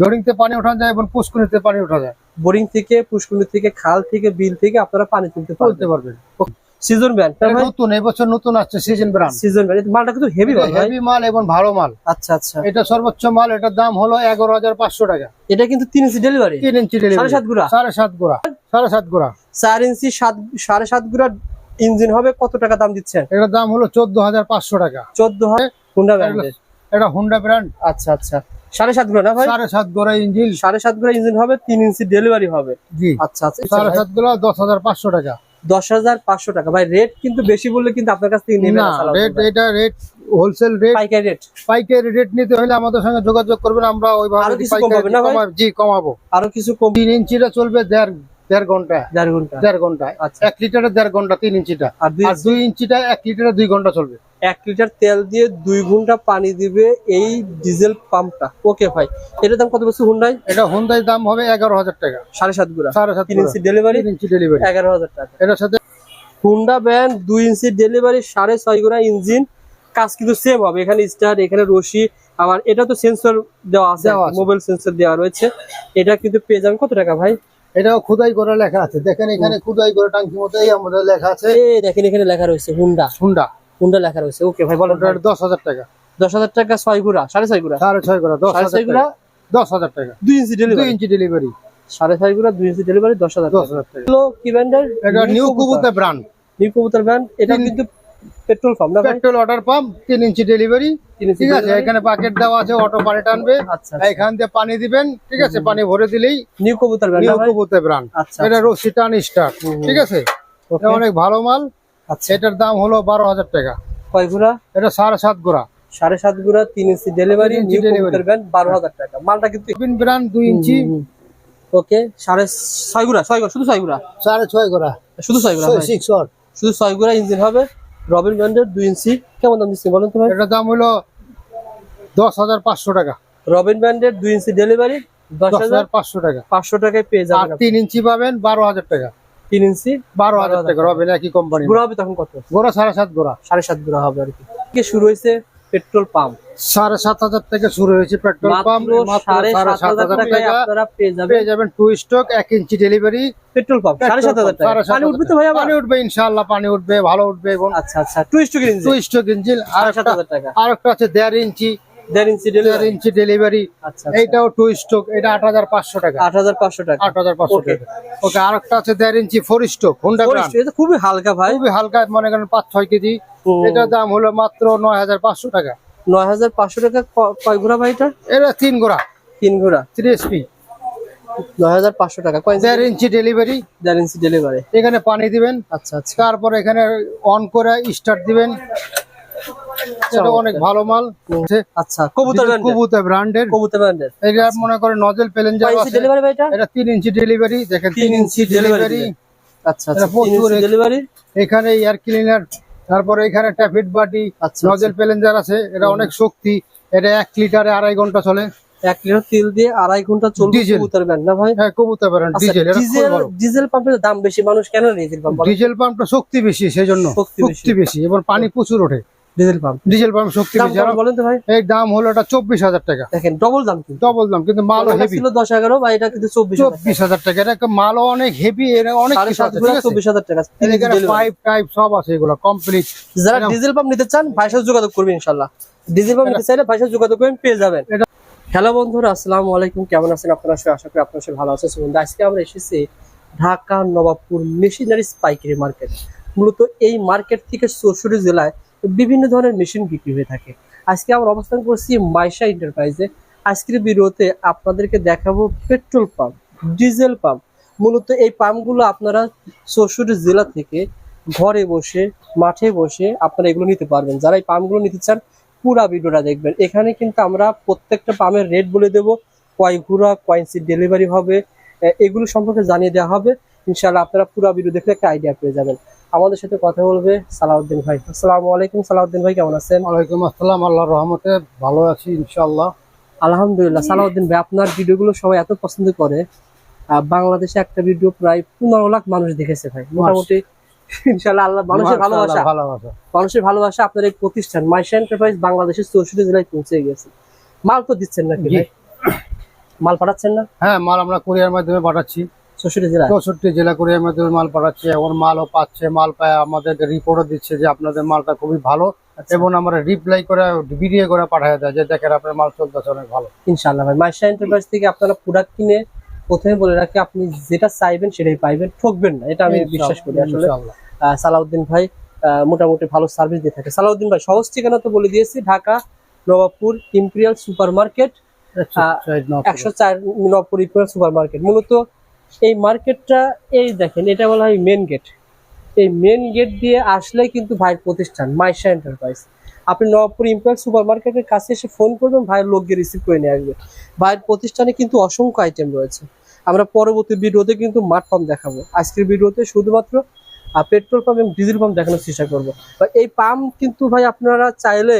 Boring থেকে পানি ওঠানো যায় এবং পুষ্কুনিতে পানি ওঠা যায়। বোরিং থেকে পুষ্কুনি থেকে খাল থেকে বিল থেকে আপনারা পানি তুলতে তুলতে পারবেন। সিজন ব্যান্ড এটা নতুন এবছর নতুন আসছে সিজন ব্রান্ড সিজন মালটা কিন্তু হেভি হেভি মাল এবং ভালো মাল। আচ্ছা আচ্ছা। এটা সর্বোচ্চ মাল এটার দাম হলো এগারো হাজার পাঁচশো টাকা। এটা কিন্তু তিন ইঞ্চি ডেলিভারি তিন ইঞ্চি সাড়ে ডেলিভারি সাত গুড়া? সাড়ে সাত গোড়া সাড়ে সাত গোড়া। চার ইঞ্চি সাত সাড়ে সাত গুড়া ইঞ্জিন হবে কত টাকা দাম দিচ্ছেন? এটার দাম হলো চোদ্দ হাজার পাঁচশো টাকা। চোদ্দ হয় হুন্ডা ব্র্যান্ডের এটা হুন্ডা ব্র্যান্ড আচ্ছা আচ্ছা। সাড়ে সাত ভাই? সাড়ে সাত ইঞ্জিন। সাড়ে সাত গুড়া ইঞ্জিন হবে তিন ইঞ্চি ডেলিভারি হবে। জি। আচ্ছা আচ্ছা। সাড়ে সাত দশ হাজার পাঁচশো টাকা। দশ হাজার পাঁচশো টাকা। ভাই রেট কিন্তু বেশি বললে কিন্তু আপনার কাছ থেকে নেবে রেট এটা রেট হোলসেল রেট পাইকারি রেট পাইকারি রেট নিতে হলে আমাদের সঙ্গে যোগাযোগ করবেন আমরা ওইভাবে জি কমাবো। আরও কিছু কম তিন ইঞ্চিটা চলবে দেড় দেড় ঘণ্টা। দেড় ঘণ্টা। দেড় ঘণ্টা। আচ্ছা। এক লিটারের দেড় ঘণ্টা তিন ইঞ্চিটা। আর দুই ইঞ্চিটা এক লিটারে দুই ঘণ্টা চলবে। এক লিটার তেল দিয়ে দুই ঘণ্টা পানি দিবে এই ডিজেল পাম্পটা। ওকে ভাই এটার দাম কত বলছে হুন্ডাই? এটা হুন্দাই দাম হবে এগারো হাজার টাকা। সাড়ে সাত গুড়া। সাড়ে সাত তিন ইঞ্চি ডেলিভারি ইঞ্চি ডেলিভারি এগারো হাজার টাকা। এটার সাথে হুন্ডা ব্যান্ড দুই ইঞ্চি ডেলিভারি সাড়ে ছয় গুড়া ইঞ্জিন। কাজ কিন্তু সেম হবে। এখানে স্টার এখানে রশি আবার এটা তো সেন্সর দেওয়া আছে মোবাইল সেন্সর দেওয়া রয়েছে। এটা কিন্তু পেয়ে যাবেন কত টাকা ভাই? এটাও খুদাই করে লেখা আছে। দেখেন এখানে খুদাই করে টাঙ্কি মতো এই আমাদের লেখা আছে। দেখেন এখানে লেখা রয়েছে হুন্ডা। হুন্ডা। হুন্ডা লেখা রয়েছে। ওকে ভাই বলেন দশ হাজার টাকা। দশ হাজার টাকা ছয় গুড়া সাড়ে ছয় গুড়া? সাড়ে ছয় করে দশ সাড়ে ছয় গুড়া? দশ হাজার টাকা। দুই ইঞ্চি দুই ডেলিভারি ইঞ্চি ডেলিভারি সাড়ে ছয় গুড়া দুই ইঞ্চি ডেলিভারি দশ হাজার দশ টাকা হাজার টাকা। হলো কি ব্র্যান্ডের এটা নিউ কুবুতে ব্রান্ড নিউ কবুতর ব্র্যান্ড এটা কিন্তু পেট্রোল পাম্প না পেট্রোল ওয়াটার পাম্প তিন ইঞ্চি ডেলিভারি ঠিক আছে এখানে বাকেট দেওয়া আছে অটো পানি টানবে। আচ্ছা এখান দিয়ে পানি দিবেন ঠিক আছে পানি ভরে দিলেই নিউ কবুতর ব্র্যান্ড নিউ না ভাই? কুবুতে ব্রান্ড আচ্ছা এটা রশি টান স্টার ঠিক আছে? অনেক ভালো মাল। আচ্ছা। এটার দাম হলো বারো হাজার টাকা। কয় গুড়া? এটা সাড়ে সাত গোড়া। সাড়ে সাত গুড়া তিন ইঞ্চি ডেলিভারি ব্র্যান্ড বারো হাজার টাকা। মালটা কিন্তু বিন ব্রান্ড দুই ইঞ্চি। ওকে সাড়ে ছয় গুড়া ছয় গুড়া শুধু ছয় গুড়া? সাড়ে ছয় গোড়া। শুধু ছয় গুড়া সিক্স শুধু ছয় গুড়া ইঞ্জিন হবে রবিন ব্র্যান্ডের দুই ইঞ্চি। কেমন দাম দিচ্ছি বলেন তো ভাই? এটার দাম হলো দশ হাজার পাঁচশো টাকা। রবিন ব্র্যান্ডের দুই ইঞ্চি ডেলিভারি দশ হাজার পাঁচশো টাকা। পাঁচশো টাকায় পেয়ে আর যাবেন তিন ইঞ্চি পাবেন বারো হাজার টাকা। তিন ইঞ্চি বারো হাজার টাকা। রবেন একই কোম্পানি গুড়া হবে তখন কত? গোড়া সাড়ে সাত গোড়া সাড়ে সাত গুড়া হবে আর কি। শুরু হয়েছে পেট্রোল পাম্প। সাড়ে সাত হাজার থেকে শুরু হয়েছে পেট্রোল পাম্প। সাড়ে সাত হাজার আপনারা পেয়ে যাবেন। টু স্টক এক ইঞ্চি ডেলিভারি পেট্রোল পাম্প সাড়ে সাত হাজার টাকা। পানি উঠবে তো ভাই পানি উঠবে ইনশাআল্লাহ পানি উঠবে ভালো উঠবে এবং আচ্ছা আচ্ছা। Two stroke engine two stroke engine একটা আর একটা আছে দেড় ইঞ্চি দেড় ইঞ্চি ডেলিভারি ইঞ্চি ডেলিভারি এইটাও টু স্টক এটা আট হাজার পাঁচশো টাকা। আট হাজার পাঁচশো টাকা। আট হাজার পাঁচশো টাকা। ওকে আছে দেড় ইঞ্চি ফোর স্টক হুন্ডা এটা খুবই হালকা ভাই। খুবই হালকা মনে করেন পাঁচ ছয় কেজি। এটার দাম হলো মাত্র নয় হাজার পাঁচশো টাকা। নয় হাজার পাঁচশো টাকা কয় ঘোড়া ভাই এটা? এটা তিন গোড়া তিন ঘোড়া। থ্রি এসপি টাকা। ইঞ্চি ডেলিভারি ইঞ্চি ডেলিভারি এখানে পানি দিবেন। আচ্ছা আচ্ছা। তারপর এখানে অন করে স্টার্ট দিবেন। এটা অনেক ভালো মাল। আচ্ছা কবুতর ব্র্যান্ডের কুবুতে ব্র্যান্ডের কবুতর ব্র্যান্ডের এটা মনে করেন নজেল আছে। ডেলিভারি ভাই এটা? এটা তিন ইঞ্চি ডেলিভারি দেখেন তিন ইঞ্চি ডেলিভারি আচ্ছা আচ্ছা এটা প্রচুর ডেলিভারি এখানে এয়ার ক্লিনার তারপরে এখানে ট্যাফিট বাটি আচ্ছা নজেল প্যালেঞ্জার আছে। এটা অনেক শক্তি। এটা এক লিটারে আড়াই ঘণ্টা চলে। এক লিটার তেল দিয়ে আড়াই ঘণ্টা চলবে ডিজেল। কবুতর ব্র্যান্ড না ভাই? হ্যাঁ কবুতে ব্র্যান্ড আচ্ছা, ডিজেল ডিজেল ডিজেল পাম্পের দাম বেশি মানুষ কেন ডিজেল পাম্প ডিজেল পাম্পটা শক্তি বেশি সেই জন্য শক্তি বেশি। শক্তি বেশি এবং পানি প্রচুর ওঠে। ডিজেল পাম্প ডিজেল পাম্প শক্তি আর বলেন তো ভাই? এই দাম হলো এটা টাকা। দেখেন ডবল দাম কিন্তু। ডবল দাম কিন্তু মালও হেভি ছিল দশ এগারো বা এটা কিন্তু টাকা। এটা মালও অনেক হেভি এটা অনেক কিছু আছে, ঘোড়া ঠিক আছে? চব্বিশ হাজার টাকা। এখানে পাইপ টাইপ সব আছে এগুলো কমপ্লিট যারা ডিজেল পাম্প নিতে চান সাথে যোগাযোগ করবেন ডিজেল পাম্প নিতে চাইলে সাথে যোগাযোগ করবেন পেয়ে যাবেন। হ্যালো বন্ধুরা আসসালামু আলাইকুম। কেমন আছেন আপনারা? সবাই আশা করি আপনারা সবাই ভালো আছেন। বন্ধু আজকে আমরা এসেছি ঢাকা নবাবপুর মেশিনারি পাইকারি মার্কেট। মূলত এই মার্কেট থেকে চৌষট্টি জেলায় বিভিন্ন ধরনের মেশিন বিক্রি হয়ে থাকে। আজকে আমরা অবস্থান করছি মাইশা এন্টারপ্রাইজে। আজকের ভিডিওতে আপনাদেরকে দেখাবো পেট্রোল পাম্প, ডিজেল পাম্প। মূলত এই পাম্পগুলো আপনারা চৌষট্টি জেলা থেকে ঘরে বসে, মাঠে বসে আপনারা এগুলো নিতে পারবেন। যারা এই পাম্পগুলো নিতে চান, পুরা ভিডিওটা দেখবেন। এখানে কিন্তু আমরা প্রত্যেকটা পাম্পের রেট বলে দেবো। কয় ঘুরা কয়েন্সি ডেলিভারি হবে এগুলো সম্পর্কে জানিয়ে দেওয়া হবে। ইনশাআল্লাহ আপনারা পুরো ভিডিও দেখলে একটা আইডিয়া পেয়ে যাবেন। আমাদের সাথে কথা বলবে সালাউদ্দিন ভাই। আসসালামু আলাইকুম সালাউদ্দিন ভাই কেমন আছেন? ওয়ালাইকুম আসসালাম আল্লাহর রহমতে ভালো আছি ইনশাআল্লাহ। আলহামদুলিল্লাহ। সালাউদ্দিন ভাই আপনার ভিডিওগুলো সবাই এত পছন্দ করে বাংলাদেশে একটা ভিডিও প্রায় পনেরো লাখ মানুষ দেখেছে ভাই। মোটামুটি ইনশাআল্লাহ আল্লাহ মানুষের ভালোবাসা মাশাআল্লাহ, ভালোবাসা মানুষের ভালোবাসা আপনার এই প্রতিষ্ঠান মাইশা এন্টারপ্রাইজ বাংলাদেশের চৌষট্টি জেলায় পৌঁছে গেছে। মাল তো দিচ্ছেন নাকি ভাই? মাল পাঠাচ্ছেন না? হ্যাঁ মাল আমরা কুরিয়ার মাধ্যমে পাঠাচ্ছি। চৌষট্টি জেলায়? চৌষট্টি জেলা কুরিয়ার মাধ্যমে মাল পাঠাচ্ছি এখন মালও পাচ্ছে মাল পায় আমাদের রিপোর্টও দিচ্ছে যে আপনাদের মালটা খুবই ভালো আচ্ছা। এবং আমরা রিপ্লাই করে ভিডিও করে পাঠিয়ে দেয় যে দেখেন আপনার মাল চলতেছে অনেক ভালো। ইনশাআল্লাহ ভাই। মাইশা এন্টারপ্রাইজ থেকে আপনারা প্রোডাক্ট কিনে প্রথমে বলে রাখি আপনি যেটা চাইবেন সেটাই পাইবেন ঠকবেন না এটা আমি বিশ্বাস করি আসলে। সালাউদ্দিন ভাই মোটামুটি ভালো সার্ভিস দিয়ে থাকে। সালাউদ্দিন ভাই সহজ ঠিকানা তো বলে দিয়েছি Dhaka Nawabpur imperial super market একশো চার নবাবপুর ইম্পেরিয়াল সুপার মার্কেট মূলত এই মার্কেটটা এই দেখেন এটা বলা হয় মেন গেট এই মেন গেট দিয়ে আসলে কিন্তু ভাইয়ের প্রতিষ্ঠান মাইশা এন্টারপ্রাইজ আপনি নবাবপুর ইম্পেরিয়াল সুপার মার্কেটের কাছে এসে ফোন করবেন ভাইয়ের লোককে রিসিভ করে নিয়ে আসবে। ভাইয়ের প্রতিষ্ঠানে কিন্তু অসংখ্য আইটেম রয়েছে। আমরা পরবর্তী ভিডিওতে কিন্তু মাঠ পাম্প দেখাবো। আজকের ভিডিওতে শুধুমাত্র পেট্রোল পাম্প এবং ডিজেল পাম্প দেখানোর চেষ্টা করব। এই পাম্প কিন্তু ভাই আপনারা চাইলে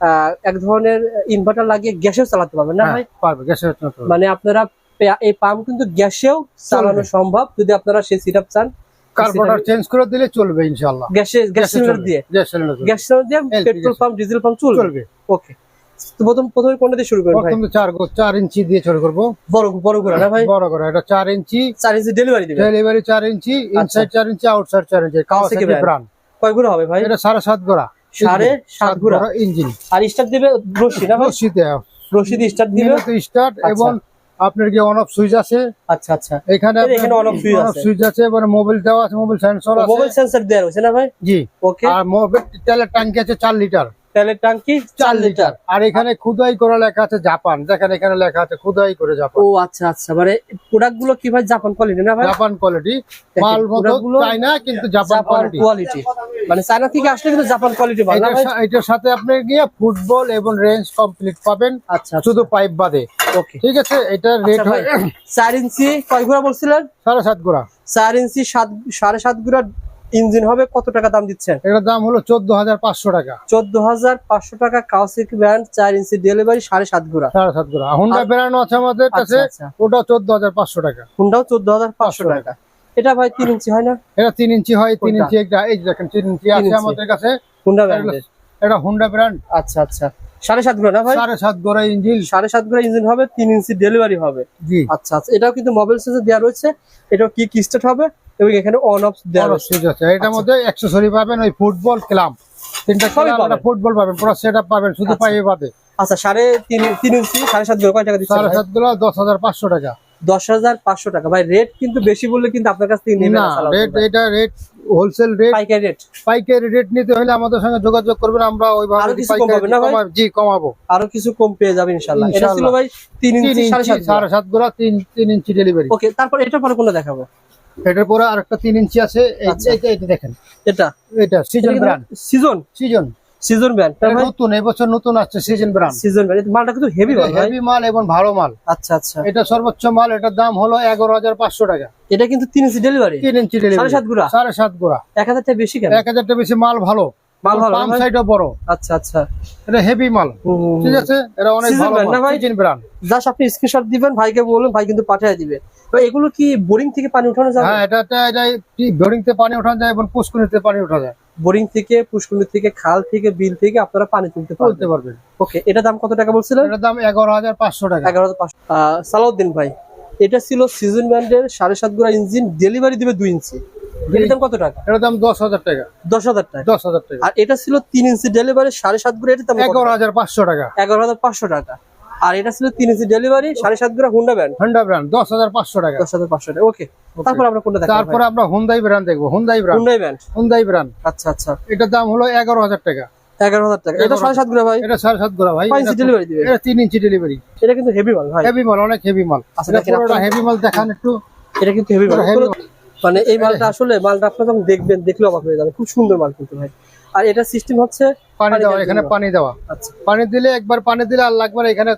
আহ, এক ধরনের ইনভার্টার লাগিয়ে গ্যাসেও চালাতে পারবেন। না হ্যাঁ, ভাই? পারবে গ্যাসের মানে আপনারা এই পাম্প কিন্তু গ্যাসেও চালানো সম্ভব যদি আপনারা সেই সিট চান কার্বোরেটর চেঞ্জ করে দিলে চলবে ইনশাআল্লাহ। গ্যাসে গ্যাস গ্যাসে সিলিন্ডার দিয়ে। গ্যাস সিলিন্ডার গ্যাস সিলিন্ডার দিয়ে পেট্রোল পাম্প ডিজেল পাম্প চলবে? চলবে। ওকে তো প্রথম প্রথমে কোনটা দিয়ে শুরু ভাই? প্রথম ইঞ্চি দিয়ে শুরু করব। বড় বড় করে না ভাই? বড় করে। এটা চার ইঞ্চি। ইঞ্চি ডেলিভারি দিবেন? ডেলিভারি ইঞ্চি ইনসাইড চার inch outside inch. Kawasaki brand? Brand কয়গুলো হবে ভাই? এটা গোড়া। গুড়া। ইঞ্জিন। আর স্টার্ট দিবে রশি না ভাই? রশিতে। রশি দিয়ে স্টার্ট দিবে স্টার্ট এবং আপনার কি অন অফ সুইচ আছে? আচ্ছা আচ্ছা। এখানে এখানে অন অফ সুইচ আছে। সুইচ আছে মানে মোবাইল দেওয়া আছে মোবাইল সেন্সর আছে। মোবাইল সেন্সর দেওয়া আছে না ভাই? জি। ওকে আর মোবাইল তেলের ট্যাঙ্কি আছে 4 লিটার তেলের ট্যাঙ্কি চার লিটার। আর এখানে খুদাই করে লেখা আছে জাপান। দেখেন এখানে লেখা আছে খুদাই করে জাপান। ও আচ্ছা আচ্ছা। মানে প্রোডাক্টগুলো কি ভাই জাপান কোয়ালিটি না ভাই? জাপান কোয়ালিটি মাল মতো product গুলো চাই না কিন্তু জাপান কোয়ালিটি মানে চায়না থেকে আসলে কিন্তু জাপান কোয়ালিটি ভালো না এটার ভাই? এটার সাথে আপনি গিয়ে ফুটবল এবং রেঞ্জ কমপ্লিট পাবেন। আচ্ছা শুধু পাইপ বাদে। ওকে ঠিক আছে? এটার রেট আচ্ছা হয় চার ইঞ্চি কয় ঘোড়া বলছিলেন? সাড়ে সাত গোড়া। চার ইঞ্চি সাত সাড়ে সাত ঘোড়া ইঞ্জিন হবে কত টাকা দাম দিচ্ছেন? এটার দাম হলো চোদ্দ হাজার পাঁচশো টাকা। চোদ্দ হাজার পাঁচশো টাকা কাউসিক ব্র্যান্ড চার ইঞ্চি ডেলিভারি সাড়ে সাত ঘোড়া। সাড়ে সাত গোড়া হুন্ডা বেড়ানো আছে আমাদের কাছে আচ্ছা। আচ্ছা ওটা চোদ্দ হাজার পাঁচশো টাকা। হুন্ডাও চোদ্দ হাজার পাঁচশো টাকা। এটা ভাই তিন ইঞ্চি হয় না? এটা তিন ইঞ্চি হয় তিন ইঞ্চি এই দেখেন তিন ইঞ্চি আছে আমাদের কাছে। হুন্ডা এটা হুন্ডা ব্র্যান্ড আচ্ছা আচ্ছা। সাড়ে সাত ঘোড়া না ভাই? সাড়ে সাত গোড়া ইঞ্জিন। সাড়ে সাত ঘোড়া ইঞ্জিন হবে তিন ইঞ্চি ডেলিভারি হবে। আচ্ছা আচ্ছা। এটাও কিন্তু মোবাইল সেন্সর দেওয়া রয়েছে। এটাও কি কি স্টার্ট হবে? এবং এখানে অন অফ দেওয়া আছে। এটার মধ্যে অ্যাক্সেসরি পাবেন ওই ফুটবল তিনটা সবই পাবেন। ফুটবল পাবেন পুরো সেট পাবেন শুধু আচ্ছা। পাইয়ে বাদে। আচ্ছা সাড়ে তিন তিন ইঞ্চি সাড়ে সাত ঘোড়া কয় টাকা দিচ্ছে সাড়ে সাত গোড়া দশ হাজার পাঁচশো টাকা। দশ হাজার পাঁচশো টাকা। ভাই রেট কিন্তু বেশি বললে কিন্তু আপনার কাছ থেকে না রেট এটা রেট হোলসেল রেট পাইকারি রেট পাইকারি রেট নিতে হলে আমাদের সঙ্গে যোগাযোগ করবেন আমরা ওইভাবে আরও কিছু কম পাবেন না ভাই? জি কমাবো। আরও কিছু কম পেয়ে যাবে ইনশাল্লাহ এটা ছিল ভাই তিন তিন ইঞ্চি সাড়ে ইঞ্চি সাত সাড়ে সাত গোড়া তিন তিন ইঞ্চি ডেলিভারি ওকে তারপর এটা পরে কোনটা দেখাবো? এটার পরে আরেকটা তিন ইঞ্চি আছে। এই- আচ্ছা। এটা দেখেন। এটা? এটা season brand season season season brand নতুন এবছর নতুন আসছে সিজন ব্র্যান্ড সিজন ব্যান্ড মালটা কিন্তু হেভি ভাই। হেভি মাল এবং ভালো মাল। আচ্ছা আচ্ছা। এটা সর্বোচ্চ মাল এটার দাম হলো এগারো হাজার পাঁচশো টাকা। এটা কিন্তু তিন ইঞ্চি ডেলিভারি তিন ইঞ্চি সাড়ে ডেলিভারি সাত গুড়া? সাড়ে সাত গোড়া। এক হাজার টাকা বেশি কেন? এক হাজারটা বেশি মাল ভালো। মাল ভালো পাম্প সাইডও বড়। আচ্ছা আচ্ছা। এটা হেভি মাল। ঠিক আছে? এটা অনেক ভালো? সিজন ব্র্যান্ড জাস্ট আপনি স্ক্রিনশট দিবেন ভাইকে বলুন ভাই কিন্তু পাঠিয়ে দিবে। তো এগুলো কি বোরিং থেকে পানি উঠানো যাবে? হ্যাঁ এটা এটা এটা বোরিংতে পানি ওঠানো যায় এবং পুষ্কুনিতে পানি ওঠা যায়। বোরিং থেকে পুষ্কুনি থেকে খাল থেকে বিল থেকে আপনারা পানি তুলতে তুলতে পারবেন। ওকে এটা দাম কত টাকা বলছিলেন? এটার দাম এগারো হাজার পাঁচশো টাকা। এগারো হাজার পাঁচশো। সালাউদ্দিন ভাই এটা ছিল সিজন ব্যান্ডের সাড়ে সাত গোড়া ইঞ্জিন ডেলিভারি দিবে দুই ইঞ্চি। এটার দাম কত টাকা? এটার দাম দশ হাজার টাকা। দশ হাজার টাকা। দশ হাজার টাকা। আর এটা ছিল তিন ইঞ্চি ডেলিভারি সাড়ে সাত গোড়া এটার দাম? এগারো হাজার পাঁচশো টাকা। এগারো হাজার পাঁচশো টাকা। আর এটা ছিল তিন ইঞ্চি ডেলিভারি সাড়ে সাত গোড়া হুন্ডা ব্যান্ড হন্ডা ব্র্যান্ড দশ হাজার পাঁচশো টাকা। দশ হাজার পাঁচশো টাকা ওকে তারপর আমরা কোনটা দেখাবো তারপরে আমরা হুন্দাই ব্র্যান্ড দেখব Hyundai brand Hyundai Hyundai brand আচ্ছা আচ্ছা। এটার দাম হলো এগারো হাজার টাকা। এগারো হাজার টাকা। এটা সাড়ে সাত গোড়া ভাই। এটা সাড়ে সাত গোড়া ভাই। ইঞ্চি ডেলিভারি দিবে। এটা তিন ইঞ্চি ডেলিভারি এটা কিন্তু হেভি মাল ভাই। হেভি মাল অনেক হেভি মাল। আচ্ছা, হেভি মাল দেখান একটু। এটা কিন্তু হেভি মাল। মানে এই মালটা আসলে মালটা আপনারা যখন দেখবেন দেখলে অবাক হয়ে যাবে খুব সুন্দর মাল কিন্তু ভাই। আর এটা সিস্টেম হচ্ছে পানি পানি দেওয়া। এখানে পানি দেওয়া। আচ্ছা। পানি দিলে একবার পানি দিলে আর লাগবে না। এখানে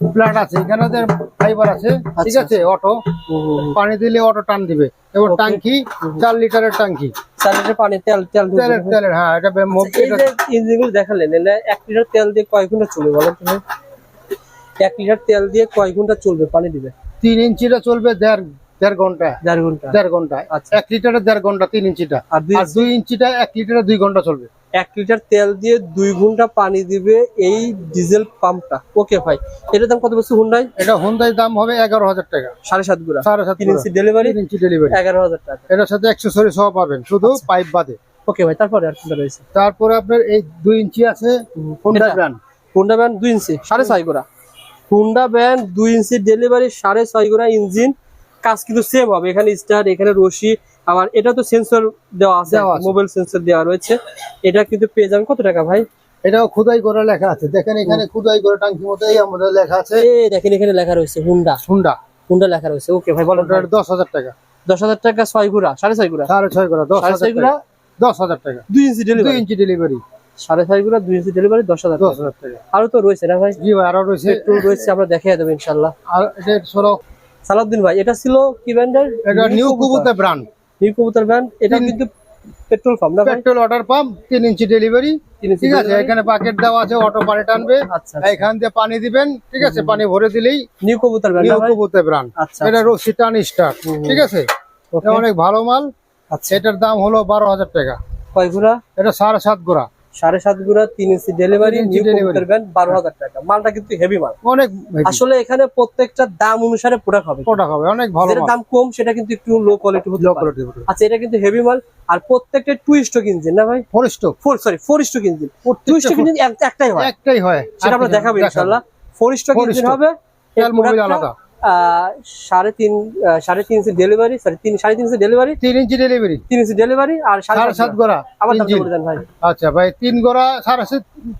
প্লাট আছে এখানে ওদের ফাইবার আছে ঠিক আচ্ছা, আছে অটো পানি দিলে অটো টান দিবে। এবং. টাঙ্কি চার লিটারের টাঙ্কি। চার লিটার পানি তেল তেল তেলের তেলের হ্যাঁ এটা আচ্ছা, ইঞ্জিনগুলো দেখালেন এটা এক লিটার তেল দিয়ে কয় ঘণ্টা চলবে বলেন তুমি এক লিটার তেল দিয়ে কয় ঘণ্টা চলবে পানি দিবে? তিন ইঞ্চিটা চলবে দেড় দেড় ঘণ্টা। দেড় ঘণ্টা। দেড় ঘণ্টা। আচ্ছা। এক লিটারের দেড় ঘণ্টা তিন ইঞ্চিটা। আর দুই ইঞ্চিটা এক লিটারে দুই ঘণ্টা চলবে। এক লিটার তেল দিয়ে দুই ঘণ্টা পানি দিবে এই ডিজেল পাম্পটা। ওকে ভাই এটার দাম কত বলছে হুন্ডাই? এটা হুন্দাই দাম হবে এগারো হাজার টাকা। সাড়ে সাত গুড়া। সাড়ে সাত ইঞ্চি ডেলিভারি ইঞ্চি ডেলিভারি এগারো হাজার টাকা। এটার সাথে অ্যাক্সেসরি সহ পাবেন শুধু আচ্ছা। পাইপ বাদে। ওকে ভাই তারপরে আর কোনটা রয়েছে? তারপরে আপনার এই দুই ইঞ্চি আছে হোন্ডা? ব্র্যান্ড হুন্ডা ব্যান্ড দুই ইঞ্চি সাড়ে ছয় গুড়া। হুন্ডা ব্যান্ড দুই ইঞ্চি ডেলিভারি সাড়ে ছয় গোড়া ইঞ্জিন। কাজ কিন্তু সেম হবে এখানে স্টার এখানে রশি আবার এটা তো সেন্সর দেওয়া আছে মোবাইল সেন্সর দেওয়া রয়েছে। এটা কিন্তু পেয়ে যাবেন কত টাকা ভাই? এটাও খুদাই করে লেখা আছে। দেখেন এখানে খুদাই করে টাঙ্কি মতো এই আমাদের লেখা আছে। এই দেখেন এখানে লেখা রয়েছে হুন্ডা। হুন্ডা। হুন্ডা লেখা রয়েছে। ওকে ভাই বলেন দশ হাজার টাকা। দশ হাজার টাকা ছয় গুড়া সাড়ে ছয় গুড়া সাড়ে ছয় করে দশ ছয় গুড়া দশ হাজার টাকা। দুই ইঞ্চি দুই ডেলিভারি ইঞ্চি ডেলিভারি সাড়ে ছয় গুড়া দুই ইঞ্চি ডেলিভারি দশ হাজার দশ হাজার টাকা। আরও তো রয়েছে না ভাই? জি ভাই আরও রয়েছে। পেট্রোল রয়েছে আমরা দেখিয়ে দেবো ইনশাল্লাহ আর এটা সরো সালাউদ্দিন ভাই এটা ছিল কি ব্র্যান্ডের এটা নিউ কুবুতে ব্র্যান্ড নিউ কবুতর ব্র্যান্ড এটা কিন্তু পেট্রোল পাম্প না পেট্রোল ওয়াটার পাম্প তিন ইঞ্চি ডেলিভারি ঠিক আছে এখানে বাকেট দেওয়া আছে অটো পানি টানবে। আচ্ছা এখান দিয়ে পানি দিবেন ঠিক আছে পানি ভরে দিলেই নিউ কবুতর ব্র্যান্ড নিউ না ব্র্যান্ড আচ্ছা এটা রশি টান স্টার ঠিক আছে? অনেক ভালো মাল। আচ্ছা। এটার দাম হলো বারো হাজার টাকা। কয় গুড়া? এটা সাড়ে সাত গোড়া। সাড়ে সাত গুড়া তিন ইঞ্চি ডেলিভারি বারো হাজার টাকা। মালটা কিন্তু হেভি মাল। অনেক আসলে এখানে প্রত্যেকটা দাম অনুসারে প্রোডাক্ট হবে প্রোডাক্ট হবে অনেক ভালো দাম কম সেটা কিন্তু একটু লো কোয়ালিটি লো কোয়ালিটি আচ্ছা এটা কিন্তু হেভি মাল। আর প্রত্যেকটা টু স্ট্রোক ইঞ্জিন না ভাই? Four stroke four sorry four stroke engine two stroke engine একটাই হয়। একটাই হয়। সেটা আমরা দেখাবো ইনশাআল্লাহ। ফোর ইঞ্জিন হবে। আলাদা। সাড়ে তিন সাড়ে তিন ইঞ্চি ডেলিভারি সরি তিন সাড়ে তিন ইঞ্চি ডেলিভারি তিন ইঞ্চি ডেলিভারি তিন ইঞ্চি ডেলিভারি আর সাড়ে সাত গোড়া আবার ভাই। আচ্ছা ভাই তিন গোড়া সাড়ে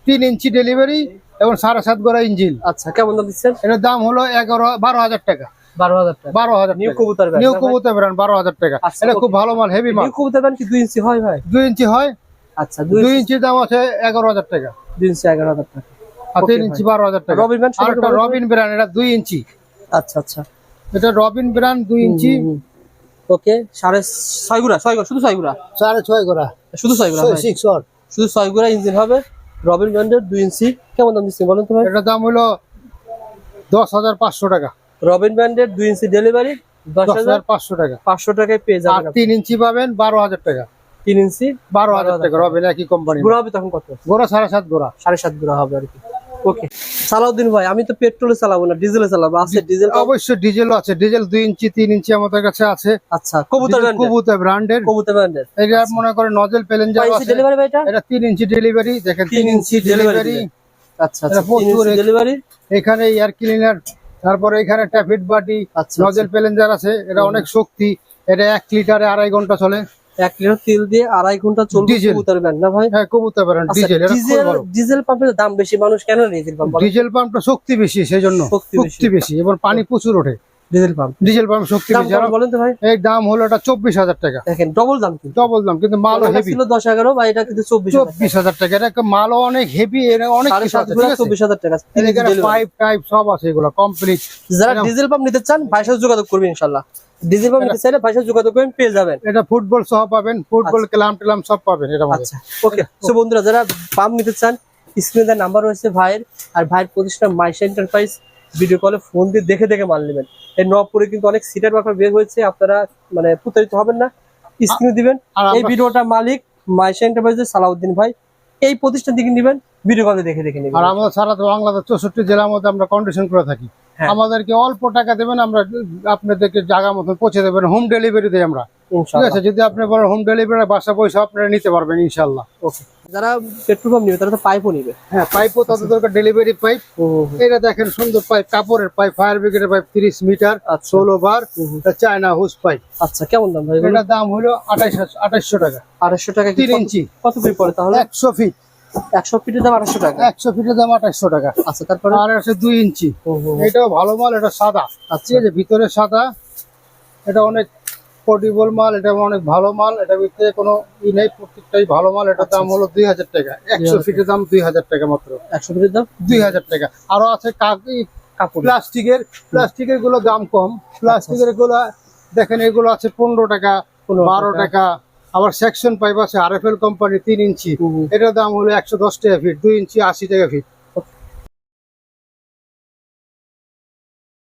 তিন ইঞ্চি ডেলিভারি এবং সাড়ে সাত গোড়া ইঞ্জিন। আচ্ছা কেমন দাম দিচ্ছেন? এটার দাম হলো এগারো বারো হাজার টাকা। বারো হাজার টাকা। বারো হাজার নিউ কবুতর নিউ কবুতর ব্র্যান্ড বারো হাজার টাকা। আচ্ছা, এটা খুব ভালো মাল হেভি মাল। নিউ কবুতর কি দুই ইঞ্চি হয় ভাই? দুই ইঞ্চি হয়। আচ্ছা দুই ইঞ্চির দাম আছে এগারো হাজার টাকা। দুই ইঞ্চি এগারো হাজার টাকা। আর তিন ইঞ্চি বারো হাজার টাকা। রবিন একটা রবিন ব্র্যান্ড এটা দুই ইঞ্চি। আচ্ছা আচ্ছা। এটা রবিন ব্র্যান্ড দুই ইঞ্চি। ওকে সাড়ে ছয় গুড়া ছয় শুধু ছয় গুড়া? সাড়ে ছয় গোড়া। শুধু ছয় গুড়া। সিক্স শুধু ছয় গুড়া ইঞ্জিন হবে রবিন ব্যান্ডের দুই ইঞ্চি। কেমন দাম দিচ্ছেন বলেন তো ভাই? এটার দাম হলো দশ হাজার পাঁচশো টাকা। রবিন ব্যান্ডের দুই ইঞ্চি ডেলিভারি দশ হাজার পাঁচশো টাকা। পাঁচশো টাকায় পেয়ে যাবেন। তিন ইঞ্চি পাবেন বারো হাজার টাকা। তিন ইঞ্চি বারো হাজার টাকা রবিন একই কোম্পানি গুড়া হবে তখন কত? গোড়া সাড়ে সাত গোড়া। সাড়ে সাত গুড়া হবে আর কি। ওকে। সালাউদ্দিন ভাই আমি তো পেট্রোলে চালাবো না ডিজেলে চালাবো আছে ডিজেল অবশ্যই ডিজেল আছে ডিজেল দুই ইঞ্চি তিন ইঞ্চি আমাদের কাছে আছে। আচ্ছা কবুতর ব্যান্ডের কুবুতে ব্র্যান্ডের কবুতর ব্যান্ডের এটা মনে করেন নজেল প্যালেঞ্জার আছে। ডেলিভারি ভাই এটা? এটা তিন ইঞ্চি ডেলিভারি দেখেন তিন ইঞ্চি ডেলিভারি আচ্ছা আচ্ছা এটা প্রচুর ডেলিভারি এখানে এয়ার ক্লিনার তারপরে এখানে ট্যাফিট বাটি আচ্ছা নজেল প্যালেঞ্জার আছে এটা অনেক শক্তি এটা এক লিটারে আড়াই ঘণ্টা চলে। এক লিটার তেল দিয়ে আড়াই ঘণ্টা চলবে। কবুতর ব্যান্ড না ভাই? হ্যাঁ কবুতে পারেন আচ্ছা, ডিজেল ডিজেল ডিজেল পাম্পের দাম বেশি মানুষ কেন ডিজেল পাম্প ডিজেল পাম্পটা শক্তি বেশি সেই জন্য শক্তি বেশি। শক্তি বেশি এবং পানি প্রচুর ওঠে। ডিজেল পাম্প ডিজেল শক্তি বলেন তো ভাই? এর দাম হলো এটা চব্বিশ হাজার টাকা। দেখেন ডবল দাম কিন্তু। ডবল দাম কিন্তু মালও হেভি ছিল দশ এগারো বা এটা কিন্তু চব্বিশ হাজার চব্বিশ হাজার টাকা এটা মালও অনেক হেভি এর অনেক? চব্বিশ হাজার টাকা। পাইপ টাইপ সব আছে এগুলো কমপ্লিট যারা ডিজেল পাম্প নিতে চান ভাইয়ের সাথে যোগাযোগ করবেন ইনশাল্লাহ। নিতে চাইলে ভাইয়ের সাথে যোগাযোগ করবেন পেয়ে যাবেন। এটা ফুটবল সহ পাবেন ফুটবল ক্লাম টেলাম সব পাবেন এটা আচ্ছা ওকে। সো বন্ধুরা যারা পাম্প নিতে চান স্ক্রিনে তার নাম্বার রয়েছে ভাইয়ের আর ভাইয়ের প্রতিষ্ঠান মাইশা এন্টারপ্রাইজ ভিডিও কলে ফোন দিয়ে দেখে দেখে মাল নেবেন। এই নবপুরে কিন্তু অনেক সিটার ব্যাপার বের হয়েছে আপনারা মানে প্রতারিত হবেন না। স্ক্রিনে দিবেন। এই ভিডিওটা মালিক মাইশা এন্টারপ্রাইজের সালাউদ্দিন ভাই এই প্রতিষ্ঠান থেকে নিবেন ভিডিও কলে দেখে দেখে নেবেন। আর আমাদের সারা বাংলাদেশ চৌষট্টি জেলার মধ্যে আমরা কন্ডিশন করে থাকি। আমাদেরকে অল্প টাকা দেবেন আমরা আপনাদেরকে জায়গা মতন পৌঁছে দেবেন হোম ডেলিভারি দেয় আমরা। ঠিক আছে যদি আপনি বলেন হোম ডেলিভারি বাসা পয়সা আপনারা নিতে পারবেন ইনশাল্লাহ ওকে যারা পেট্রোল পাম্প নিবে তারা তো পাইপও নিবে। হ্যাঁ পাইপও তাদের দরকার ডেলিভারি পাইপ এটা দেখেন সুন্দর পাইপ কাপড়ের পাইপ ফায়ার ব্রিগেডের পাইপ তিরিশ মিটার আচ্ছা। ষোলো বার। চায়না হুস পাইপ আচ্ছা কেমন দাম ভাই এটার দাম হলো আঠাইশ আঠাইশশো টাকা। আড়াইশো টাকা কি তিন ইঞ্চি। কত ফিট পড়ে তাহলে? একশো ফিট একশো ফিটের দাম টাকা। একশো ফিটের দাম টাকা। আচ্ছা তারপরে? আর আছে দুই ইঞ্চি। এটাও ভালো মাল এটা সাদা। আচ্ছা। ঠিক আছে ভিতরে সাদা। এটা অনেক পোর্টেবল মাল এটা অনেক ভালো মাল এটা ভিতরে কোনো ই নেই প্রত্যেকটাই ভালো মাল। এটার দাম হলো দুই হাজার টাকা। একশো 2000 ফিটের দাম দুই হাজার টাকা মাত্র। একশো ফিটের দাম? দুই হাজার টাকা। আরও আছে কাগজ কাপড়। প্লাস্টিকের প্লাস্টিকেরগুলো দাম কম। প্লাস্টিকেরগুলো দেখেন এগুলো আছে পনেরো টাকা বারো টাকা আবার সেকশন পাইপ আছে আর এফ এল কোম্পানি তিন ইঞ্চি। এটার দাম হলো একশো দশ টাকা ফিট দুই ইঞ্চি আশি টাকা ফিট